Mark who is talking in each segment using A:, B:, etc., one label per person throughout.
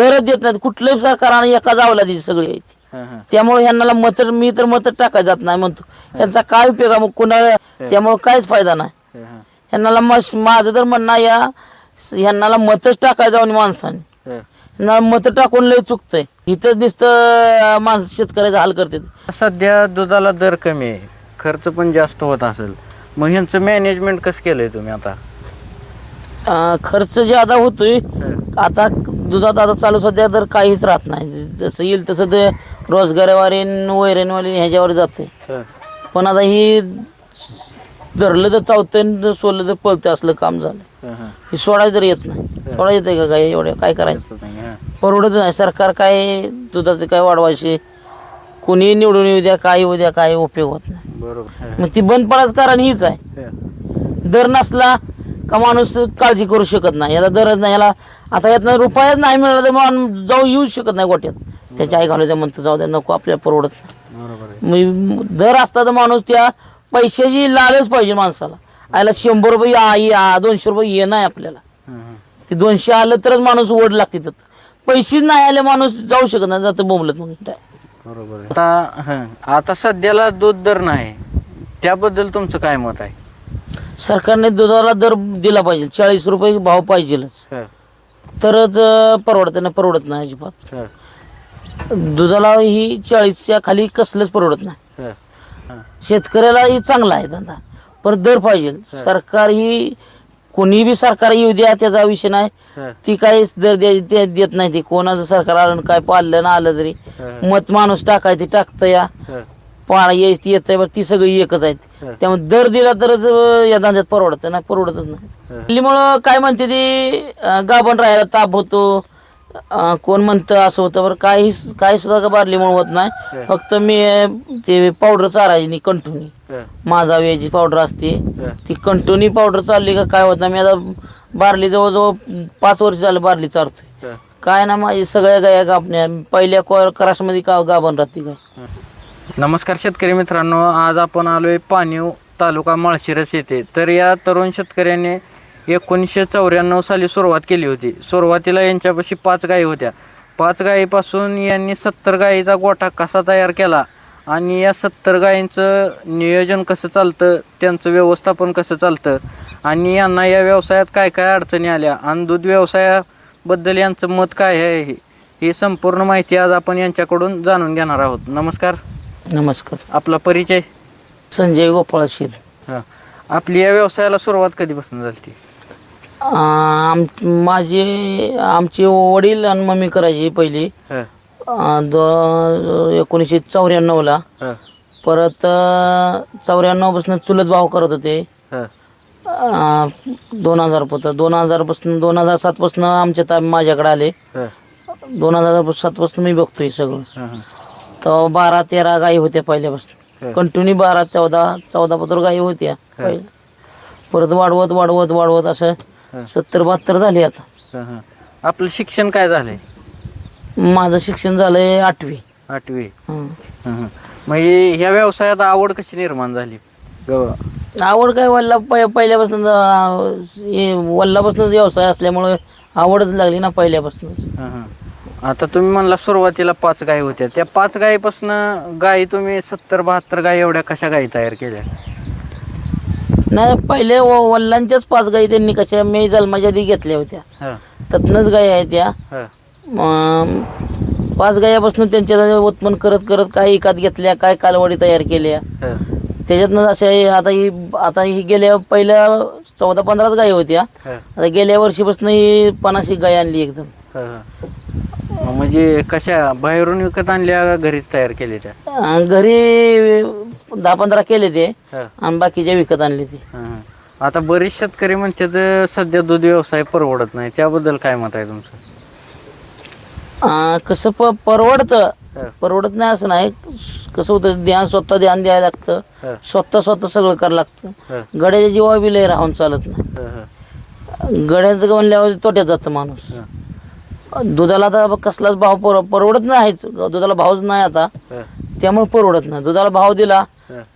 A: दरच देत नाहीत. कुठलंही सरकार एका जावला दिली सगळी आहे ती. त्यामुळे ह्यांना मत मी तर मत टाकायला जात नाही म्हणतो. ह्यांचा काय उपयोग आहे? मग कुणाला त्यामुळे काहीच फायदा नाही. ह्यांना मस माझं तर म्हणणं आहे या ह्यांना मतच टाकायला जाऊन माणसाने. ह्यांना मत टाकून लय चुकतंय. इथंच नुसतं माणसं शेतकऱ्याचा हाल करतात.
B: सध्या दुधाला दर कमी आहे. खर्च पण जास्त होत असेल. मग ह्यांचं मॅनेजमेंट कसं केलंय तुम्ही आता?
A: खर्च ज्यादा होतोय आता दुधात आता चालू सध्या तर काहीच राहत नाही. जसं येईल तसं ते रोजगारवारी वैरणवारी ह्याच्यावर जाते. पण आता ही धरलं तर चावतं सोडलं तर पळतं असलं काम झालं.
B: हं,
A: सोडायचं तर येत नाही. सोडा येते का काय? एवढ्या काय करायचं?
B: हं.
A: परवडत नाही. सरकार काय दुधाचे काय वाढवायचे? कोणी निवडून येऊ द्या काय येऊ द्या काय उपयोग होत नाही. मग ती बंद पडायचं कारण हीच आहे. दर नसला का माणूस काळजी करू शकत नाही याला दरच नाही याला आता यातनं रुपयाच नाही मिळाला तर माणूस जाऊ येऊ शकत नाही गोट्यात. त्याच्या आई घालू द्या म्हणतं जाऊ द्या नको आपल्याला परवडत नाही.
B: बरोबर आहे.
A: मग दर असता तर माणूस त्या पैशाची लालच पाहिजे माणसाला. आयला शंभर रुपये आ- या दोनशे रुपये ये नाही आपल्याला.
B: हं, हं.
A: ते दोनशे आलं तरच माणूस ओढ लागते तिथं. पैसेच नाही आले माणूस जाऊ शकत नाही जातं बोंबलत मग
B: बरोबर आहे. आता हं. आता सध्याला दूध दर नाही. त्याबद्दल तुमचं काय मत आहे?
A: सरकारने दुधाला दर दिला पाहिजे चाळीस रुपये भाव पाहिजेलच
B: हं.
A: तरच अं, परवडत नाही परवडत नाही अजिबात
B: हं.
A: दुधाला ही चाळीसच्या खाली कसलंच परवडत नाही
B: हं. हं.
A: शेतकऱ्याला ही चांगला आहे धंदा पण दर पाहिजे सरकार ही कोणी बी सरकार येऊ द्या त्याचा विषय नाही
B: हं.
A: ती काहीच दर देत नाही ती कोणाचं सरकार आलं आणि काय पाळलं ना आलं तरी. मत माणूस टाकाय ते टाकतं या
B: हं.
A: पाळा यायच ती येत बरं ती सगळी एकच आहेत. त्यामुळे दर दिला तरच या धंद्यात परवडत नाही परवडतच नाही.
B: हं.
A: दिल्लीमुळं काय म्हणते ती गाभण राहायला ताप होतो. कोण म्हणतं असं होतं बरं काही काही सुद्धा का बारलीमुळे होत नाही. फक्त मी ते पावडर चारायची कंटुनी. माझा वेजी पावडर असते. ती कंटुनी पावडर चालली का काय होत नाही. मी आता बारली जवळजवळ पाच वर्ष झालं बारली चारतोय. काय ना माझी सगळ्या गाया गापण्या पहिल्या करासमध्ये का गाभण राहते काय?
B: नमस्कार शेतकरी मित्रांनो आज आपण आलोय पाणीव तालुका माळशिरस येथे. तर या तरुण शेतकऱ्याने एकोणीसशे चौऱ्याण्णव साली सुरुवात केली होती. सुरुवातीला यांच्यापाशी पाच गायी होत्या. पाच गायीपासून यांनी सत्तर गायीचा गोठा कसा तयार केला आणि या सत्तर गायींचं नियोजन कसं चालतं त्यांचं व्यवस्थापन कसं चालतं आणि यांना या व्यवसायात काय काय अडचणी आल्या आणि दूध व्यवसायाबद्दल यांचं मत काय आहे हे- ही संपूर्ण माहिती आज आपण यांच्याकडून जाणून घेणार आहोत. नमस्कार.
A: नमस्कार.
B: आपला परिचय?
A: संजय गोपाळ शेत.
B: हां. आपली या व्यवसायाला सुरुवात कधीपासून झाली ती?
A: आम माझे आमचे वडील आणि मम्मी करायची पहिली.
B: हां.
A: अं, दो एकोणीसशे चौऱ्याण्णवला.
B: हां.
A: परत चौऱ्याण्णवपासून चुलत भाव करत होते.
B: हां.
A: अं, दोन हजार पोतं दोन हजारपासून दोन हजार सातपासून आमच्या ता माझ्याकडे आले.
B: हां.
A: दोन हजार सातपासून मी बघतोय सगळं.
B: हां हां.
A: तर बारा तेरा गायी होत्या पहिल्यापासून. कंटिन्यू बारा चौदा चौदा पत्र गायी होत्या. परत वाढवत वाढवत वाढवत असं. सत्तर बहात्तर झाले आता.
B: आपलं शिक्षण काय झालंय?
A: माझं शिक्षण झालंय आठवी.
B: आठवी. मग ह्या व्यवसायात आवड कशी निर्माण झाली?
A: आवड काय वल्ला पहि पहिल्यापासून हे वल्लापासूनच व्यवसाय असल्यामुळे आवडच लागली ना पहिल्यापासूनच.
B: आता तुम्ही म्हणला सुरुवातीला पाच गायी होत्या. त्या पाच गायीपासून गायी तुम्ही सत्तर बहात्तर गायी एवढ्या कशा गायी तयार केल्या?
A: नाही पहिले व- वल्लांच्याच पाच गायी त्यांनी कशा मे जन्माच्या आधी घेतल्या होत्या.
B: हां.
A: त्यातनंच गायी आहेत त्या.
B: हां.
A: पाच गायापासून त्यांच्या उत्पन्न करत करत काही एकात घेतल्या काय कालवडी तयार केल्या.
B: हां.
A: त्याच्यातनं अशा हे आता ही आता ही गेल्या पहिल्या चौदा पंधराच गायी होत्या.
B: हां.
A: आता गेल्या वर्षीपासून ही पन्नाशी गाय आणली एकदम.
B: हां, हां. म्हणजे कशा बाहेरून विकत आणल्या घरीच तयार केल्या त्या?
A: अं, घरी दहा पंधरा केले ते
B: हां,
A: आणि बाकीचे विकत आणले ते.
B: हां. आता बरेच शेतकरी म्हणतात सध्या दूध व्यवसाय परवडत नाही. त्याबद्दल काय मत आहे तुमचं?
A: अं, कसं प परवडतं.
B: हां,
A: परवडत नाही असं नाही. कसं होतं ध्यान स्वतः ध्यान द्यायला लागतं. स्वतः स्वतः सगळं करावं लागतं. गड्याच्या जीवा बी लय राहून चालत नाही.
B: हां, हां,
A: गड्याचं म्हणल्यावर तोट्यात जातं माणूस.
B: हां,
A: दुधाला आता कसलाच भाव पर परवडत नाहीच दुधाला भावच नाही आता. त्यामुळे परवडत नाही. दुधाला भाव दिला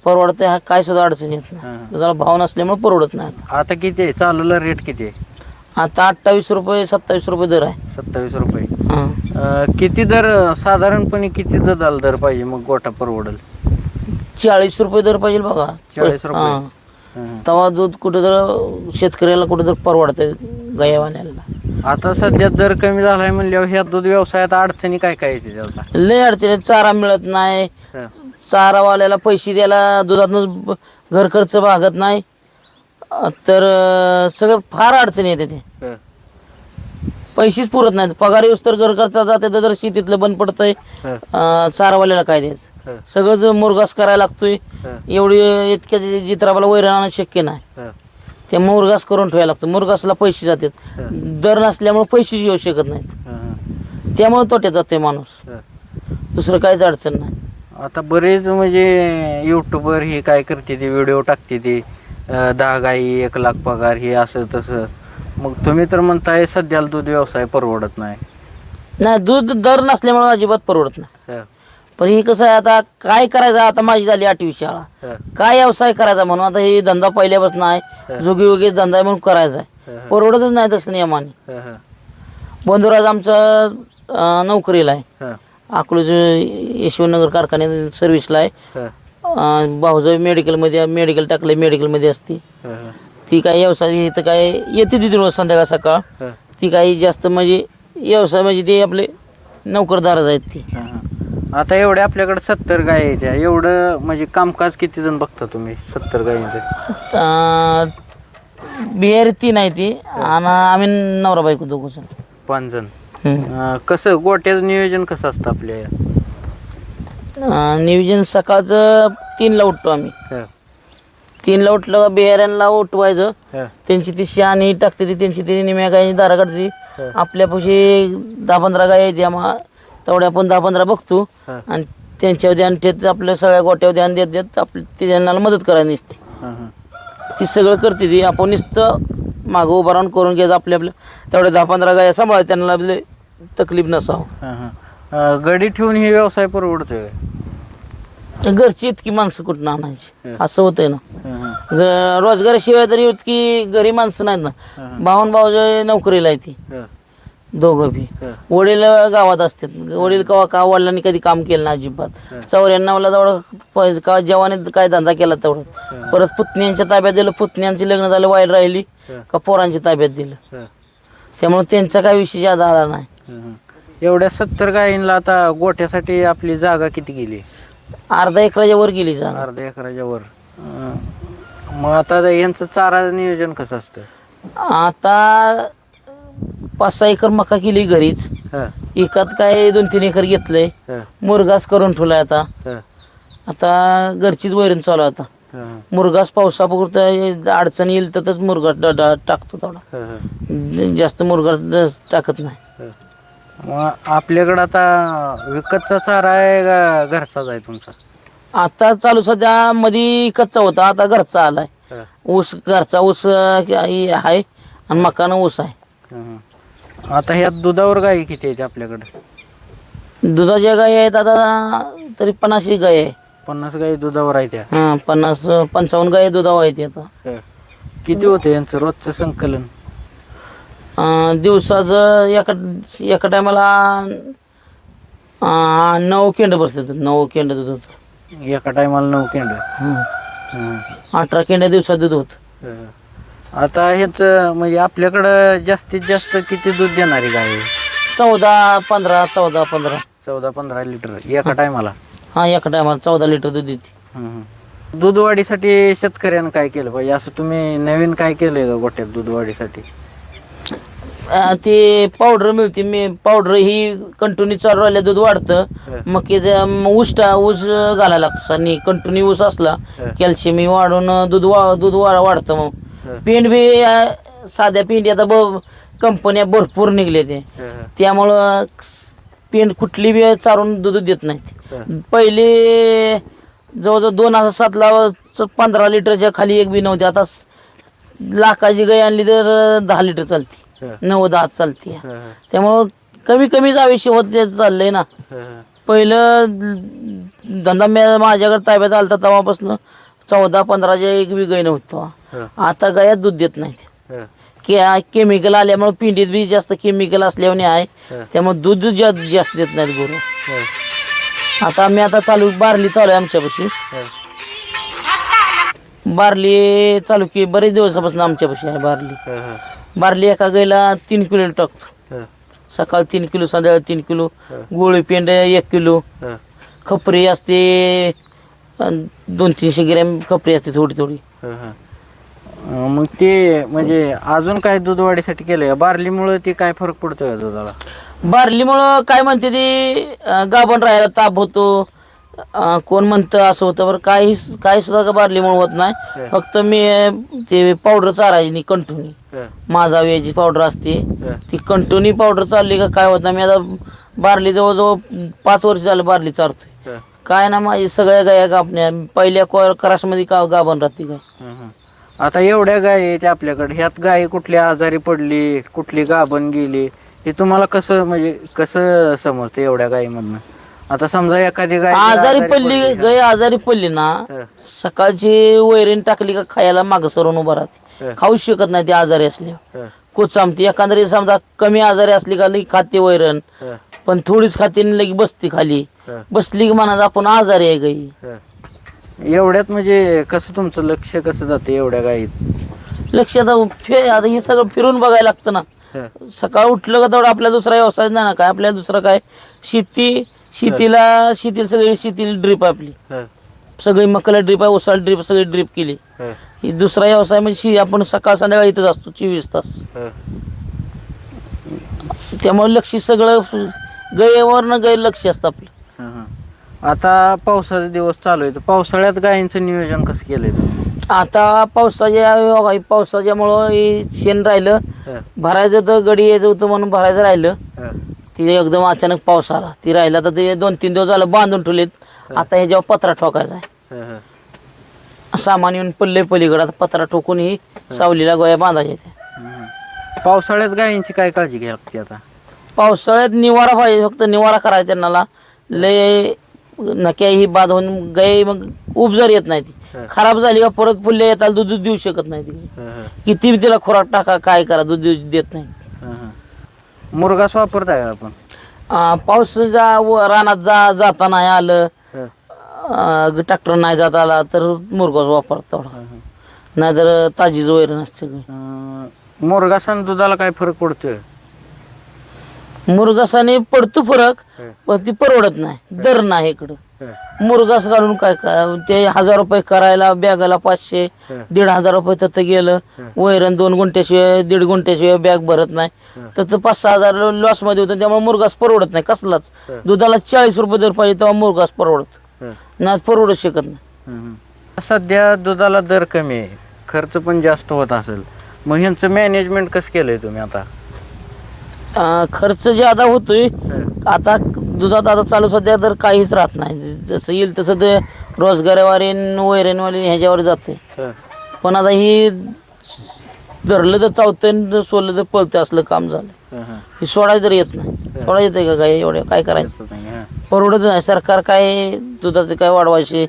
A: परवडते हा काय सुद्धा अडचण येत नाही.
B: हां.
A: दुधाला भाव नसल्यामुळे परवडत नाही आता.
B: किती आहे? चालूला रेट किती आहे?
A: आता अठ्ठावीस रुपये सत्तावीस रुपये दर आहे.
B: सत्तावीस रुपये.
A: हां.
B: अं, किती दर साधारणपणे किती दर दर पाहिजे? मग गोठा परवडेल.
A: चाळीस रुपये दर पाहिजे बघा.
B: 40 रुपये.
A: हां.
B: हं.
A: तेव्हा दूध कुठं तर शेतकऱ्याला कुठं तर परवडतंय गायवाण्याला
B: आता सध्या दर कमी झालाय म्हणल्यावर ह्या दूध व्यवसायात अडचणी काय काय येते त्याचा
A: लय अडचणी चारा मिळत नाही
B: हं.
A: चारावाल्याला पैसे द्यायला दुधातनं घर खर्च भागत नाही अं, तर अं, सगळं फार अडचणी येते ते
B: हं.
A: पैसेच पुरत नाहीत पगार येऊस तर घर खर्च जाते तर शेतीतलं बंद पडतंय
B: हं.
A: अं, चारावाल्याला काय द्यायचं
B: हं.
A: सगळं जर मुरगास करायला लागतोय
B: हं.
A: एवढी इतक्या जित्राबाला वैरण आणणं शक्य नाही
B: हं.
A: ते मुरगास करून ठेवायला लागतं. मुरगासला पैसे जातात. दर नसल्यामुळे पैसे येऊ शकत नाहीत.
B: हं.
A: त्यामुळे तोट्यात जाते माणूस. दुसरं काहीच अडचण नाही.
B: आता बरेच म्हणजे युट्यूबर हे काय करते ते व्हिडिओ टाकते ते. दहा गाई एक लाख पगार हे असं तसं. मग तुम्ही तर म्हणताय सध्याला दूध व्यवसाय परवडत नाही.
A: नाही दूध दर नसल्यामुळे अजिबात परवडत नाही. पण हे कसं आहे आता काय करायचं आता माझी झाली आठवी शाळा. काय व्यवसाय करायचा म्हणून आता हे धंदा पहिल्यापासून आहे जोगी वगैरे धंदा आहे म्हणून करायचा आहे. परवडतच नाही तसं नियमाने. बंधुराज आमचं नोकरीला आहे. अकलूज यशवंतनगर कारखान्यात सर्व्हिसला आहे भाऊजाई मेडिकलमध्ये मेडिकल टाकले मेडिकलमध्ये असती. ती काही व्यवसाय इथं काय येते तिथे रोज संध्याकाळ सकाळ. ती काही जास्त म्हणजे व्यवसाय म्हणजे ते आपले नोकरदारच आहेत ती.
B: आता एवढे आपल्याकडे सत्तर गाय आहेत एवढं म्हणजे कामकाज किती जण बघता तुम्ही सत्तर गायींचं
A: अं, बिहारी तीन आहे ती आणि आम्ही नवरा बायको दोघं जण
B: पाच जण
A: हम्म.
B: अं, कसं गोट्याचं नियोजन कसं असतं आपल्या या?
A: अं, नियोजन सकाळचं तीनला उठतो आम्ही
B: हं.
A: तीनला उठलं का बिहाऱ्यांना उठवायचं
B: हं.
A: त्यांची ती शानी टाकते ती त्यांची ती निम्या गायची दारा काढते. आपल्यापाशी दहा पंधरा गाय आहेत आम्हा तेवढ्या आपण दहा पंधरा बघतो
B: हं.
A: आणि त्यांच्यावर ध्यान ठेवत आपल्या सगळ्या गोट्यावर ध्यान देत देत आपली ती त्यांना मदत करायला नसते
B: हं. हं.
A: ती सगळं करते ती आपण नुसतं मागं उभं राहून करून घ्यायचं आपल्या आपल्या तेवढ्या दहा पंधरा गाया सांभाळायच्या त्यांना आपले तकलीफ नसावं
B: हं. हं. अं, गडी ठेवून हे व्यवसाय परवडतोय
A: घरची इतकी माणसं कुठं आणायची. असं होतंय ना
B: हं. हं.
A: ग- रोजगाराशिवाय तरी इतकी घरी माणसं नाहीत ना. भाऊन भाऊ नोकरीला आहे ती
B: हं.
A: दोघं बी. वडील गावात असतात. वडील कवा का वडिलांनी कधी काम केलं ना अजिबात. चौऱ्याण्णवला तेवढं का जवाने काय धंदा केला तेवढं. परत पुतण्यांच्या ताब्यात दिलं. पुतण्यांची लग्न झालं वाईट राहिली. का पोरांच्या ताब्यात दिलं. त्यामुळे त्यांचा काय विषय जादा आला नाही.
B: एवढ्या सत्तर गायींना आता गोठ्यासाठी आपली जागा किती गेली?
A: अर्धा एकराच्या वर गेली जागा.
B: अर्ध्या एकराच्या वर. मग आता यांचं चारा नियोजन कसं असतं?
A: आता पाच सहा एकर मका केली घरीच
B: हं.
A: एकात काय दोन तीन एकर घेतलंय
B: हं.
A: मुरगास करून ठेवलाय आता
B: हं.
A: आता घरचीच वैरण चालू आहे आता
B: हं.
A: मुरगास पावसापुरतं अडचण येईल तर मुरगास ड- ड- टाकतो थोडा
B: हं. हं.
A: जास्त मुरगास टाकत नाही
B: हं. मग आपल्याकडं आता विकतचा चारा आहे का घरचाच आहे तुमचा
A: आता चालू सध्या मध्ये कच्चा होता आता घरचा आलाय
B: हं.
A: ऊस घरचा ऊस अं, आहे आणि मकानं ऊस आहे
B: हं. आता ह्या दुधावर गाई किती आहेत आपल्याकडे?
A: दुधाच्या गाई आहेत आता तरी पन्नासशे गाय आहे.
B: पन्नास गाई दुधावर आहे त्या
A: हां पन्नास पंचावन्न गाय दुधावर आहेत आता.
B: हं. किती होतं यांचं रोजचं संकलन?
A: अं, दिवसाचं एका एका टायमाला नऊ केंड बसतात नऊ केंड दूध होतं.
B: एका टायमाला नऊ केंड?
A: हं. अठरा केंड्या दिवसात दूध होतं.
B: आता ह्याच म्हणजे आपल्याकडं जास्तीत जास्त किती दूध देणारी गाय आहे?
A: चौदा पंधरा चौदा पंधरा.
B: चौदा पंधरा लिटर एका टायमाला?
A: हां एका टायमाला चौदा लिटर दूध देते.
B: दूध वाढीसाठी शेतकऱ्यानं काय केलं पाहिजे? असं तुम्ही नवीन काय केलंय का गोट्यात दूध वाढीसाठी
A: अं, ते पावडर मिळते मी पावडर ही कंटिन्यू चालू राहिल्या दूध वाढतं. मग ते जे- मग ऊस टा ऊस घालायला लागतो. आणि कंटिन्यू ऊस असला कॅल्शियम वाढून दूध वा दूध वा वाढतं मग. पेंड बी अं, साध्या पेंडी आता ब कंपन्या भरपूर निघले ते. त्यामुळं पेंड कुठली बी चारून दूध देत नाहीत. पहिले जवळजवळ दोन हजार सातला च- पंधरा लिटरच्या खाली एक बी नव्हती. आता स- लाखाची गाय आणली तर दहा लिटर चालते. नऊ दहा चालते. त्यामुळं कमी कमीच आयुष्य होत ते चाललंय ना. पहिलं धंदा मी माझ्याकडे ताब्यात आला तर तेव्हापासून. चौदा पंधराच्या एक बी गाय नव्हती आता गायात दूध देत नाहीत. केमिकल आल्यामुळे पिंडीत बी जास्त केमिकल असल्याने आहे. त्यामुळे दूध जा- जास्त देत नाहीत गुरु. आता आम्ही आता चालू बारली चालू आहे आमच्यापाशी. बारली चालू की बरेच दिवसापासून आमच्यापाशी आहे बारली. बारली एका गाईला तीन किलो टाकतो. सकाळी तीन किलो संध्याकाळी तीन किलो गोळी पेंड एक किलो. खपरी असते दोन तीनशे ग्रॅम खपरी असते थोडी थोडी.
B: अं, मग ते म्हणजे अजून काय दूध वाढीसाठी केलंय? बारलीमुळे ते काय फरक पडतोय का दुधाला?
A: बारलीमुळं काय म्हणते ती अं, गाभण राहायला ताप होतो. अं, कोण म्हणतं असं होतं बरं काही काही सुद्धा का बारलीमुळे होत नाही. फक्त मी अं, ते पावडर चारायची कंटुनी. माझा वेजी पावडर असते. ती कंटुनी पावडर चालली का काय होत नाही. मी आता बारली जवळजवळ पाच वर्ष झालं बारली चारतोय. काय ना माझी सगळ्या गाया गापण्या. पहिल्या को करासमध्ये का गाभण राहते काय?
B: आता एवढ्या गायी आहेत आपल्याकडे. ह्यात गाय कुठली आजारी पडली कुठली गाभण गेली हे तुम्हाला कसं म्हणजे कसं समजतं एवढ्या गायीमधनं? आता समजा एखादी गाय जर
A: आजारी पडली. गाय आजारी पडली ना
B: हं.
A: सकाळची वैरण टाकली का खायला मागं सरून उभं राहते.
B: हं.
A: खाऊ शकत नाही ती आजारी असल्यावर
B: हं,
A: कोचामती. एखाद्या समजा कमी आजारी असली का लई खाते वैरण.
B: हं,
A: पण थोडीच खाते आणि लगी बसते खाली.
B: हं,
A: बसली की म्हणा आपण आजारी आहे गाई.
B: हं. एवढ्यात म्हणजे कसं तुमचं लक्ष कसं जातं एवढ्या गायीत
A: लक्ष आता फे आता हे सगळं फिरून बघायला लागतं ना.
B: हं,
A: सकाळ उठलं का तेवढा आपला दुसरा व्यवसाय नाही ना. काय आपल्या दुसरा काय? शेती शेतीला शेतीला सगळी शेतीला ड्रीप आपली.
B: हं,
A: सगळी मकाला ड्रीप आहे उसाला ड्रीप सगळी ड्रीप केली.
B: हं,
A: ही दुसरा व्यवसाय म्हणजे शि- आपण सकाळ संध्याकाळ इथंच असतो चोवीस तास.
B: हं.
A: त्यामुळे लक्ष सगळं गयेवरनं गै लक्ष असतं आपलं.
B: हं, हं. आता पावसाचे दिवस चालू आहे तर पावसाळ्यात गायींचं नियोजन कसं केलंय तुम्ही?
A: आता पावसाच्या पावसाच्यामुळं हे शेण राहिलं.
B: हं,
A: भरायचं तर गडी यायचं होतं म्हणून भरायचं राहिलं.
B: हं,
A: ते एकदम अचानक पाऊस आला. ती राहिला तर ते दोन तीन दिवस झालं बांधून ठेवलेत. आता ह्याच्यावर पत्रा ठोकायचा आहे.
B: हं, हं.
A: सामान येऊन पल्ले पलीकडे. आता पत्रा ठोकून ही सावलीला गोया बांधायच्या त्या.
B: पावसाळ्यात गायींची काय काळजी घ्यावी लागते आता?
A: पावसाळ्यात निवारा पाहिजे फक्त निवारा करायचा त्यांना लय नक्या ही बाद होऊन गाय मग उपजर येत नाही ती. खराब झाली का परत पुल्ले येतात दूध दूध देऊ शकत नाही ती. किती बी तिला खोराक टाका काय करा दूध दूध देत नाही.
B: मुरगास वापरताय का आपण?
A: अं, पाऊस जा व- रानात जा जाता नाही आलं.
B: हं,
A: ट्रॅक्टर नाही जात आला तर मुरगास वापरत तेवढा.
B: हं, हं.
A: नाहीतर ताजीच सगळी
B: अं, मुरगास आणि दुधाला काय फरक पडतोय?
A: मुरगासाने पडतो फरक पण ती परवडत नाही. दर नाही इकडं. मुरगास घालून काय काय ते हजार रुपये करायला बॅगाला पाचशे. दीड हजार रुपये तिथं गेलं. वैरण दोन गुंठ्याशिवाय दीड गुंठ्याशिवाय बॅग भरत नाही. तर पाच सहा हजार लॉसमध्ये होतं त्यामुळे मुरगास परवडत नाही कसलाच. दुधाला चाळीस रुपये दर पाहिजे तेव्हा मुरगास परवडत. नाही परवडू शकत नाही.
B: सध्या दुधाला दर कमी आहे. खर्च पण जास्त होत असेल. मग ह्यांचं मॅनेजमेंट कसं केलंय तुम्ही आता?
A: अं, खर्च ज्यादा होतोय आता दुधात आता चालू सध्या तर काहीच राहत नाही. जसं येईल तसं ते रोजगारवारी वैरणवाली ह्याच्यावर जाते
B: हं,
A: पण आता ही धरलं तर चावतं सोडलं तर पळतं असलं काम झालं.
B: हं, हं.
A: ही सोडायला तर येत नाही. सोडा येते का काय? एवढ्या काय करायचं?
B: असं नाही, हं.
A: परवडत नाही. सरकार काय दुधाचे काय वाढवायचे?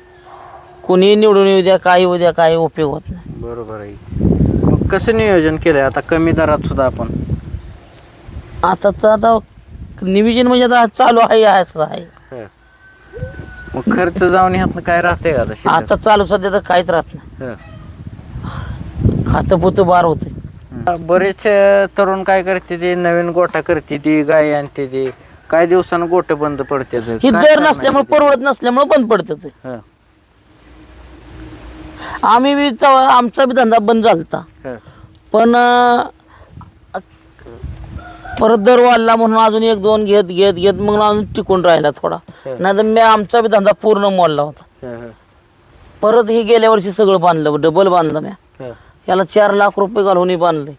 A: कोणी निवडून येऊ द्या काय येऊ द्या काय उपयोग होत नाही.
B: बरोबर आहे. मग कसं नियोजन केलंय? आता कमी दरात सुद्धा आपण.
A: आता तर आता नियोजन म्हणजे आता चालू आहे असं आहे
B: हं. मग खर्च जाऊन ह्यातनं काय राहते का आता शिल्लक?
A: आता चालू सध्या तर काहीच राहत नाही
B: हं.
A: खातं पुतं बार होते
B: हं. बरेच अं, तरुण काय करते ते नवीन गोठा करते ती गाय आणते ते काही दिवसानं गोट बंद पडते ते.
A: ही
B: काय
A: दर
B: करणार
A: नसल्यामुळे
B: ते?
A: परवडत नसल्यामुळे बंद पडतं ते
B: हं,
A: आम्ही बी आमचा बी धंदा बंद झालता
B: हं,
A: पण अं, परत दर वाढला म्हणून अजून एक दोन घेत घेत घेत मग अजून टिकून राहिला थोडा. नाही तर मी आमचा बी धंदा पूर्ण मोडला होता. परत ही गेल्या वर्षी सगळं बांधलं डबल बांधलं मी. याला चार लाख रुपये घालून बांधले.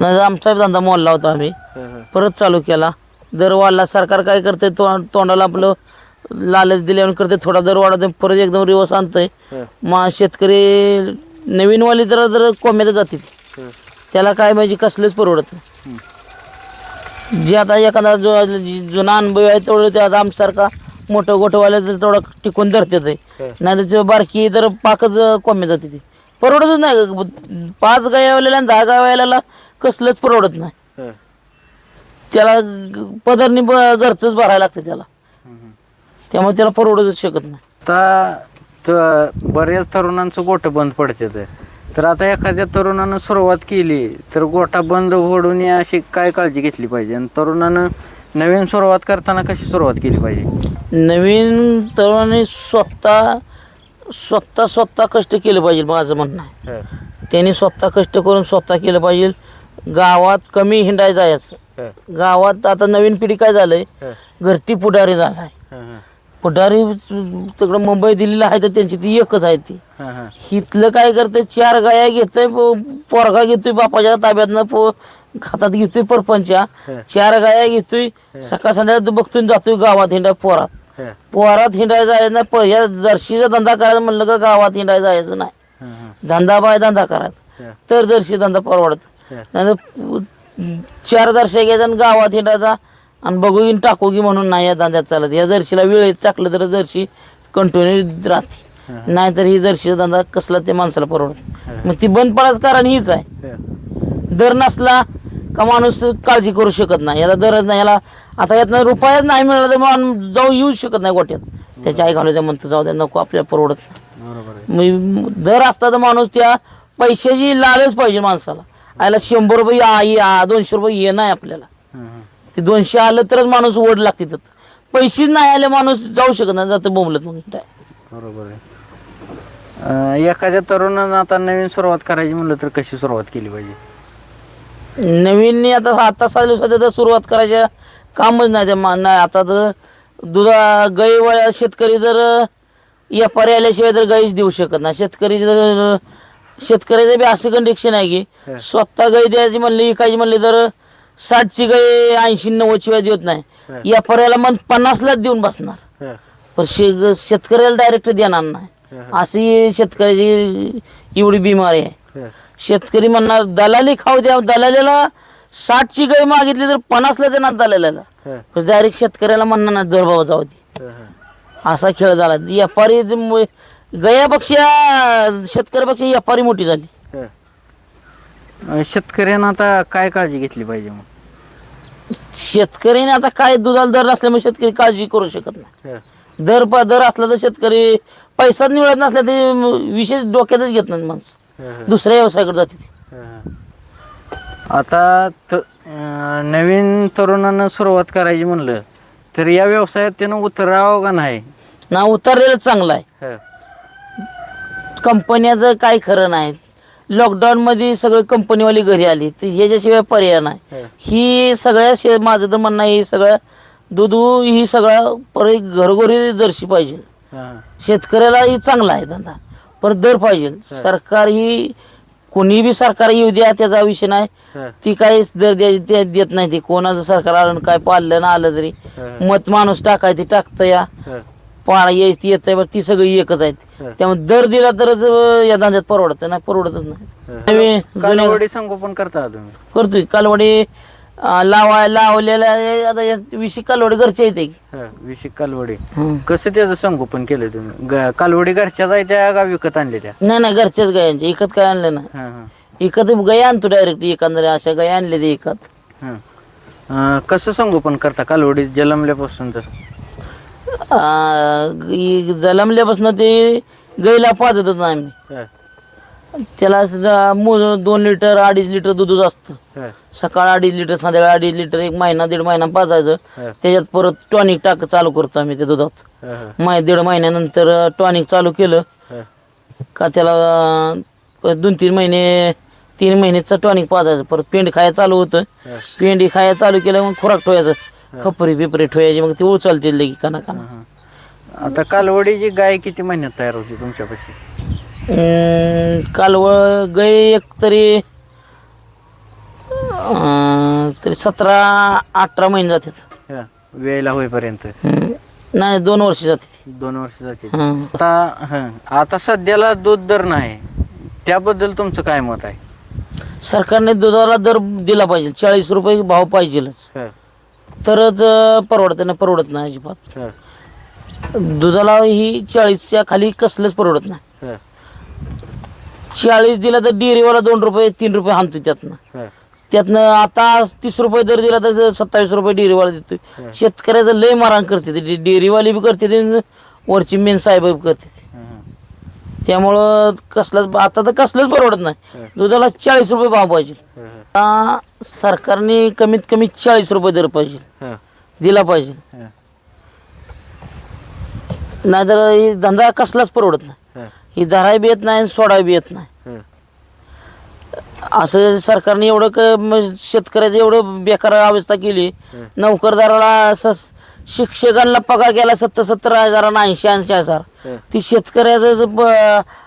A: नाही तर आमचा बी धंदा मोडला होता आम्ही. परत चालू केला. दर वाढला सरकार काय करते तो तोंडाला आपलं लालच दिल्यावर करते थोडा दर वाढवते परत एकदम रिवर्स आणतंय. मग शेतकरी नवीनवाली जर जर कोम्यात जाते त्याला काय म्हणजे कसलंच परवडत नाही. जे आता एखादा जो जुना अनुभव आहे तेवढं ते आता आमच्यासारखा मोठं गोठवाल्या तर तेवढा टिकून धरते ते. नाही तर बारकी तर पाकच कोम्या जाते ती. परवडतच नाही. पाच गायावाल्याला आणि दहा गायावाल्याला कसलंच परवडत नाही. त्याला पदरनी घरचंच भरायला लागतं त्याला. त्यामुळे त्याला परवडतच शकत नाही.
B: आता त- बऱ्याच तरुणांचं गोट बंद पडते तर आता एखाद्या तरुणानं सुरुवात केली तर गोटा बंद होडून अशी काय काळजी घेतली पाहिजे? आणि तरुणानं नवीन सुरुवात करताना कशी सुरुवात केली पाहिजे?
A: नवीन तरुणांनी स्वतः स्वतः स्वतः कष्ट केलं पाहिजे माझं म्हणणं आहे. त्यांनी स्वतः कष्ट करून स्वतः केलं पाहिजे. गावात कमी हिंडाय जायचं. गावात आता नवीन पिढी काय झालंय. घरटी पुढारी झालाय. पुढारी तिकडं मुंबई दिल्लीला आहे तर त्यांची ती एकच आहे ती
B: हं. हं.
A: हिथलं काय करते चार गाया घेतोय प- पोरगा घेतोय बापाच्या ताब्यातनं पो हातात घेतोय परपंचा
B: हं.
A: चार गाया घेतोय सकाळ संध्याकाळ बघतोय आणि जातोय गावात हिंडाय पोरात
B: हं.
A: पोरात हिंडायला जायचं नाही पर या जर्शीचा धंदा करायचा म्हणलं का गावात हिंडायला जायचं नाही
B: हं. हं.
A: धंदा बाय धंदा करायचा
B: हं.
A: तर जर्शी धंदा परवडत
B: हं.
A: नाही चार जर्शी घ्यायचा आणि गावात हिंडायचा आणि बघू टाकू की म्हणून नाही या धंद्यात चालत. या जर्शीला वेळेत टाकलं तर जर्शी कंटिन्यू राहते. नाहीतर ही जर्शीचा धंदा कसला ते माणसाला परवडत मग ती बंद पडायचं कारण हीच आहे. दर नसला का माणूस काळजी करू शकत नाही. याला दरच नाही. याला आता यातनं रुपयाच नाही मिळाला तर माणूस जाऊ येऊ शकत नाही गोट्यात. त्याच्या आई घालू द्या म्हणतं जाऊ द्या नको आपल्याला परवडत मग दर असता तर माणूस त्या पैशाची लालच पाहिजे माणसाला. आयला शंभर रुपये आ- ये- आ- दोनशे रुपये ये नाही आपल्याला. ते दोनशे आलं तरच माणूस ओढ लागते तिथं पैसेच नाही आले माणूस जाऊ शकत नाही जातं बोंबलत मग. काय
B: बरोबर आहे. अं, एखाद्या तरुणानं आता नवीन सुरुवात करायची म्हणलं तर कशी सुरुवात केली पाहिजे?
A: नवीन आता आता चालू सध्या तर सुरुवात करायच्या कामच नाही ते मा- नाही आता तर दुधा गाई वळ्या शेतकरी जर व्यापारी आल्याशिवाय तर गाईच देऊ शकत नाही. शेतकरी जर शेतकऱ्याचं बी असं कंडिक्शन आहे की स्वतः गाई द्यायची म्हणली इकायची म्हणली तर साठची गाई ऐंशी नव्वद शिवाय देत नाही. व्यापाऱ्याला मन पन्नासलाच देऊन बसणार. पण शे शेतकऱ्याला डायरेक्ट देणार नाही. अशी शेतकऱ्याची एवढी बिमारी आहे. शेतकरी म्हणणार दलाली खाऊ द्या दलालीला साठची गाय मागितली तर पन्नासला देणार दलाल्याला. पण डायरेक्ट शेतकऱ्याला म्हणणार ना जर बाबा जाऊ दे. असा खेळ झाला. व्यापारी गयापेक्षा शेतकऱ्यापेक्षा व्यापारी मोठी झाली.
B: शेतकऱ्यांना आता काय काळजी घेतली पाहिजे मग?
A: शेतकऱ्याने आता काय दुधाला दर नसल्यामुळे शेतकरी काळजी करू शकत नाही. दर प दर असला तर शेतकरी पैसाच मिळत नसला ते विशेष डोक्यातच घेत नाही माणसं. दुसऱ्या व्यवसायाकडे जाते ती.
B: आता त अं, नवीन तरुणानं सुरुवात करायची म्हणलं तर या व्यवसायात त्यानं उतरावं का नाही
A: ना उतरलेलं चांगलं आहे
B: हं.
A: कंपन्याचं काय खरं नाही लॉकडाऊनमध्ये सगळे कंपनीवाली घरी आली तर ह्याच्याशिवाय पर्याय नाही
B: हं.
A: सगळ्या शे माझं तर म्हणणं आहे, ही सगळ्या दूध ही सगळ्या परत घरोघरी जर्शी पाहिजे
B: हं.
A: शेतकऱ्याला ही चांगला आहे धंदा परत दर पाहिजे सरकार ही कोणी बी सरकार येऊ द्या त्याचा विषय नाही. ती काही दर द्यायची ते देत नाही ती कोणाचं सरकार आलं काय पाळलं ना आलं तरी. मत माणूस टाकाय ते टाकतं या. पाळा यायची ती येत ती सगळी एकच आहेत. त्यामुळे दर दिला तरच या धंद्यात परवडत नाही परवडतच नाही.
B: कालवडी संगोपन करता तुम्ही?
A: करतोय. कालवडी अं, लावाय लावलेल्या आता विशी कालवडी घरच्या येते.
B: विशिक कालवडी. कसं त्याचं संगोपन केलं तुम्ही? कालवडी घरच्याच आहे त्या का विकत आणल्या त्या?
A: नाही नाही घरच्याच गायांचे इकत काय आणलं ना. इकत गाय आणतो डायरेक्ट एकंदर अशा गाय आणले ते
B: हं. अं, कसं संगोपन करता कालवडी जलमल्यापासून तर
A: जलमल्यापासून ते गाईला पाजतच आम्ही
B: हं.
A: त्याला सुद्धा मो- दोन लिटर अडीच लिटर दूधच असतं. सकाळ अडीच लिटर संध्याकाळ अडीच लिटर एक महिना दीड महिना पाजायचं. त्याच्यात परत टॉनिक टाक चालू करतो आम्ही त्या दुधात. माय दीड महिन्यानंतर टॉनिक चालू केलं. का त्याला दोन तीन महिने तीन महिन्याचं टॉनिक पाजायचं परत पेंड खायला चालू होतं. पेंडी खायला चालू केलं मग खुराक ठेवायचं खपरी बिपरी ठेवायची मग ती उचलते लगी काना काना.
B: आता कालवडीची गाय किती महिन्यात तयार होती तुमच्यापाशी
A: अं, कालवळ गाय एक तरी अं, तरी सतरा अठरा महिने जातात
B: हं. वेळेला होईपर्यंत
A: हं. नाही दोन वर्ष जाते ती.
B: दोन वर्ष जाते
A: हं.
B: आता हं. आता सध्याला दूध दर नाही त्याबद्दल तुमचं काय मत आहे
A: सरकारने दुधाला दर दिला पाहिजे चाळीस रुपये भाव पाहिजेलच
B: हं.
A: तरच अं, परवडत नाही परवडत नाही अजिबात
B: हं.
A: दुधाला ही चाळीसच्या खाली कसलंच परवडत नाही
B: हं.
A: चाळीस दिला तर डेअरीवाला दोन रुपये तीन रुपये हाणतो त्यातनं
B: हं.
A: त्यातनं आता तीस रुपये दर दिला तर सत्तावीस रुपये डेअरीवाला देतोय शेतकऱ्याचं लय मारण करते ते डेअरीवाली बी करते ते वरची मेन साहेब बी करते ते.
B: हं.
A: त्यामुळं कसलंच आता तर कसलंच परवडत नाही दुधाला चाळीस रुपये भाव पाहिजे. आता सरकारने कमीत कमी चाळीस रुपये दर पाहिजे. दिला पाहिजे. नाहीतर हे धंदा कसलाच परवडत नाही
B: हं.
A: धराय बी येत नाही आणि सोडाय बी येत नाही. असं सरकारने एवढं क म- शेतकऱ्याचं एवढं बेकार अवस्था केली नोकरदाराला असं शिक्षकांना पगार केला सत्तर सत्तर हजार ऐंशी ऐंशी हजार. ती शेतकऱ्याचं ब-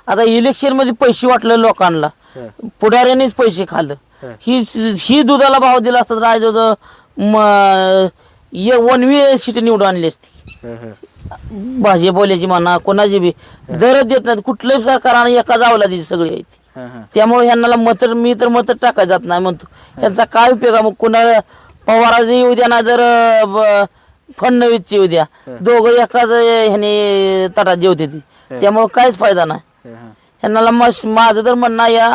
A: आता इलेक्शनमध्ये पैसे वाटले लोकांना. पुढाऱ्यांनीच पैसे खाल्लं. ही. ही दुधाला भाव दिला असता तर आज वनवी सीट निवडून आणली असती.
B: हं.
A: भाजीपाल्याची म्हणा कोणाची बी. दरच देत नाहीत. कुठलंही सरकार आणि एका जावला दिली सगळी आहे ती. त्यामुळे ह्यांना मत मी तर मत टाकाय जात नाही म्हणतो. ह्यांचा काय उपयोग आहे? मग येऊ द्या नाही तर फडणवीसची येऊ द्या. दोघं एकाच ह्याने तटात जेवते ती. त्यामुळे काहीच फायदा नाही. ह्यांना माझं तर म्हणणं या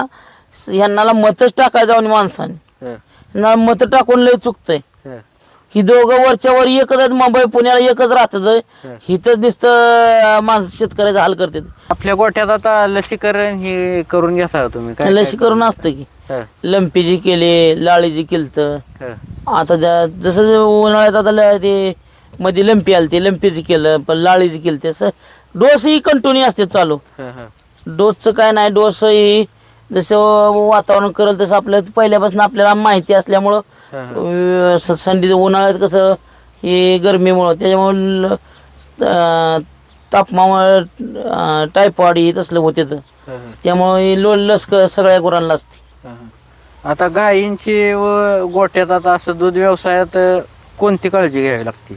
A: ह्यांना मतच टाकाय जाऊन माणसाने. ह्यांना मत टाकून लय चुकतंय.
B: हं.
A: दोघं वरच्या वर एकच आहेत मुंबई पुण्याला एकच राहतात. हिथंच नुसतं माणसं शेतकऱ्याचा हाल करतात.
B: आपल्या गोठ्यात आता लसीकरण हे करून घ्या तुम्ही? काय
A: लसीकरण असतं की. लंपीची केली लाळीची केलत. आता जसं उन्हाळ्यात आता ते मध्ये लंपी आली ते लंपीची केलं पण लाळीची केलं ते असं डोस ही कंटिन्यू असते चालू
B: हं. हं.
A: डोसचं काय नाही डोस ही जसं वातावरण करेल तसं आपल्या पहिल्यापासून आपल्याला माहिती असल्यामुळं अं, स- थंडी उन्हाळ्यात कसं हे गरमीमुळं त्याच्यामुळं अं, तापमानामुळे टायफॉइड हे तसलं होते तर
B: हं.
A: त्यामुळे हे लो लस क- सगळ्या गुरांना असते
B: हं. आता गायींची व गोठ्यात आता असं दूध व्यवसायात अं, कोणती काळजी घ्यावी लागते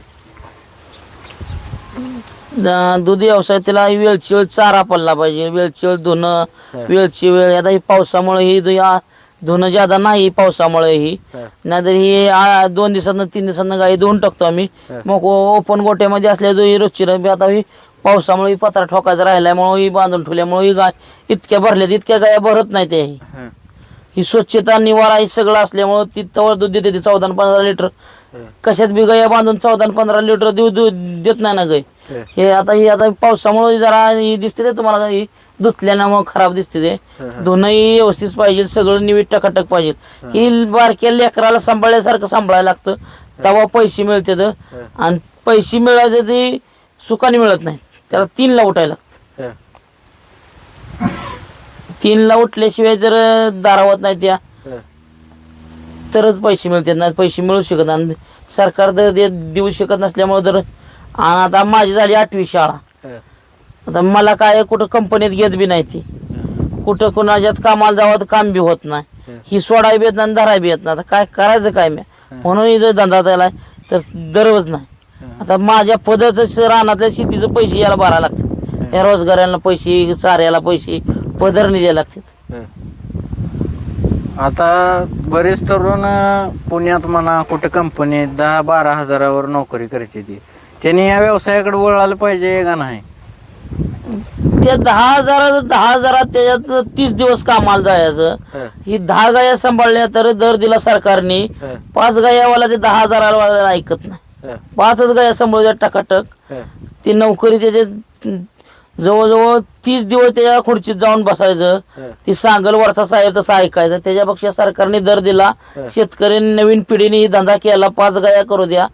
A: दूध व्यवसाय त्याला वेळची वेळ चारा पडला पाहिजे. वेळची वेळ धुणं वेळची वेळ आता ही पावसामुळे ही धुणं ज्यादा नाही पावसामुळे ही. नाहीतर ही आ- दोन दिवसानं तीन दिवसानं गाई धुवून टाकतो आम्ही. मग ओपन गोट्यामध्ये असल्या जो ही रोजची रबी आता ही पावसामुळे ही पत्रा ठोकायचा राहिल्यामुळे ही बांधून ठेवल्यामुळे ही गाय इतक्या भरल्यात इतक्या गाया भरत नाही ते
B: हं.
A: ही स्वच्छता निवारा हे सगळं असल्यामुळं ती तवर दूध देते ती चौदा आणि पंधरा लिटर. कशात बी गाया बांधून चौदा आणि पंधरा लिटर दूध दूध देत नाही ना गाय. हे आता ही आता पावसामुळे जरा ही दिसते ते तुम्हाला ही धुतल्यामुळे खराब दिसते ते. धुणंही व्यवस्थित पाहिजे सगळं निवीट टकाटक पाहिजे. ही. बारक्या लेकराला सांभाळल्यासारखं सांभाळायला लागतं. तेव्हा पैसे मिळतात आणि पैसे मिळायचे ते सुखाने मिळत नाही. त्याला तीनला उठायला लागतं. तीनला उठल्याशिवाय जर दारावत नाही त्या. तरच पैसे मिळतात नाही पैसे मिळू शकत नाही. सरकार दर दे देऊ शकत नसल्यामुळे तर आणि आता माझी झाली आठवी शाळा. आता मला काय कुठं कंपनीत घेत बी नाही ती. कुठं कुणाच्यात कामाला जावं तर काम बी होत नाही. ही. सोडाय बी येत नाही धराय बी येत नाही. आता काय करायचं काय मी? म्हणून ही जर धंदा त्याला तर दरवच नाही. आता माझ्या पदाचं श- रानातल्या शेतीचं पैसे याला भरायला लागतात. या रोजगाराला पैसे चाऱ्याला पैसे पदरने द्यायला लागतात.
B: आता बरेच तरुण पुण्यात म्हणा कुठं कंपनीत दहा बारा हजारावर नोकरी करते ती त्यांनी या व्यवसायाकडे वळायला पाहिजे का नाही
A: त्या दहा हजारात दहा हजारात त्याच्यात तीस दिवस कामाला जायचं
B: हं.
A: दहा गाया सांभाळल्या तर दर दिला सरकारने. पाच गायावाला ते दहा हजाराला ऐकत नाही. पाचच गाया सांभाळल्या टकाटक
B: हं.
A: ती नोकरी त्याचे जवळजवळ तीस दिवस त्याच्या खुर्चीत जाऊन बसायचं. ती सांगल वरचा साहेब तसं ऐकायचं. त्याच्यापेक्षा सरकारने दर दिला. शेतकऱ्यांनी नवीन पिढीने ही धंदा केला. पाच गाया करू द्या.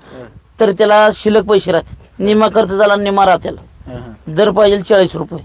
A: तर त्याला शिल्लक पैसे राहतात निमा खर्च झाला निमा राहत्याला
B: हं.
A: दर पाहिजे चाळीस रुपये.